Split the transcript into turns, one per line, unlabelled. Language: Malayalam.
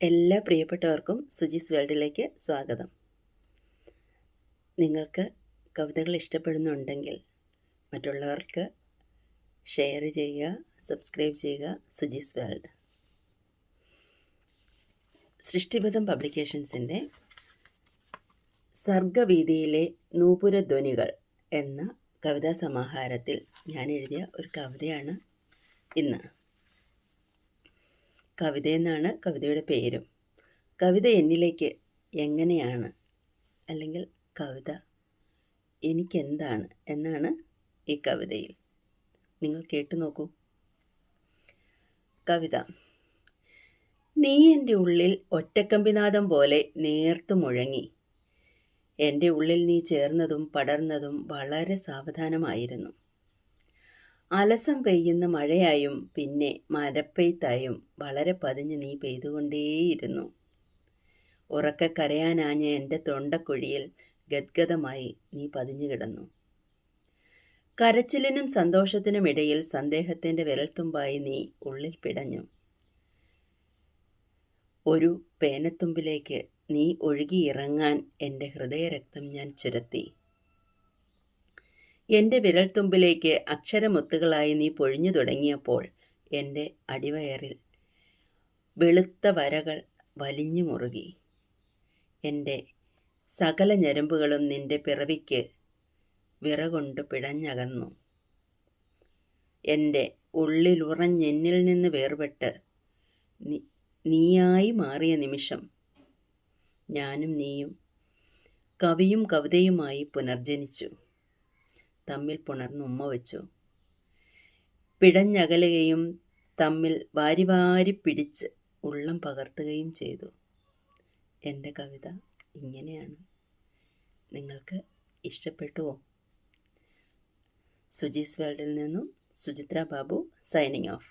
എല്ലാ പ്രിയപ്പെട്ടവർക്കും സുജീസ് വേൾഡിലേക്ക് സ്വാഗതം. നിങ്ങൾക്ക് കവിതകൾ ഇഷ്ടപ്പെടുന്നുണ്ടെങ്കിൽ മറ്റുള്ളവർക്ക് ഷെയർ ചെയ്യുക സബ്സ്ക്രൈബ് ചെയ്യുക സുജീസ് വേൾഡ്. സൃഷ്ടിപഥം പബ്ലിക്കേഷൻസിന്റെ സർഗവീതിയിലെ നൂപുരധ്വനികൾ എന്ന കവിതാ സമാഹാരത്തിൽ ഞാൻ എഴുതിയ ഒരു കവിതയാണ് ഇന്ന്. കവിത എന്നാണ് കവിതയുടെ പേരും. കവിത എന്നിലേക്ക് എങ്ങനെയാണ് അല്ലെങ്കിൽ കവിത എനിക്കെന്താണ് എന്നാണ് ഈ കവിതയിൽ. നിങ്ങൾ കേട്ടു നോക്കൂ. കവിത നീ എന്റെ ഉള്ളിൽ ഒറ്റക്കമ്പിനാദം പോലെ നേർത്തു മുഴങ്ങി. എന്റെ ഉള്ളിൽ നീ ചേർന്നതും പടർന്നതും വളരെ സാവധാനമായിരുന്നു. അലസം പെയ്യുന്ന മഴയായും പിന്നെ മരപ്പെയ്ത്തായും വളരെ പതിഞ്ഞ് നീ പെയ്തുകൊണ്ടേയിരുന്നു. ഉറക്ക കരയാനാഞ്ഞ എന്റെ തൊണ്ടക്കുഴിയിൽ ഗദ്ഗതമായി നീ പതിഞ്ഞു കിടന്നു. കരച്ചിലിനും സന്തോഷത്തിനും ഇടയിൽ സന്ദേഹത്തിന്റെ വിരൽത്തുമ്പായി നീ ഉള്ളിൽ പിടഞ്ഞു. ഒരു പേനത്തുമ്പിലേക്ക് നീ ഒഴുകിയിറങ്ങാൻ എന്റെ ഹൃദയരക്തം ഞാൻ ചുരത്തി. എന്റെ വിരൽത്തുമ്പിലേക്ക് അക്ഷരമുത്തുകളായി നീ പൊഴിഞ്ഞു തുടങ്ങിയപ്പോൾ എന്റെ അടിവയറിൽ വെളുത്ത വരകൾ വലിഞ്ഞു മുറുകി. എന്റെ സകല ഞരമ്പുകളും നിന്റെ പിറവിക്ക് വിറകൊണ്ട് പിടഞ്ഞകന്നു എന്റെ ഉള്ളിലുറഞ്ഞെന്നിൽ നിന്ന് വേർപെട്ട് നീയായി മാറിയ നിമിഷം ഞാനും നീയും കവിയും കവിതയുമായി പുനർജനിച്ചു. തമ്മിൽ പുണർന്ന് ഉമ്മ വെച്ചു. പിടഞ്ഞകലുകയും തമ്മിൽ വാരി വാരി പിടിച്ച് ഉള്ളം പകർത്തുകയും ചെയ്തു. എന്റെ കവിത ഇങ്ങനെയാണ്. നിങ്ങൾക്ക് ഇഷ്ടപ്പെട്ടുവോ? സുജീസ് വേൾഡിൽ നിന്നും സുചിത്ര ബാബു സൈനിങ് ഓഫ്.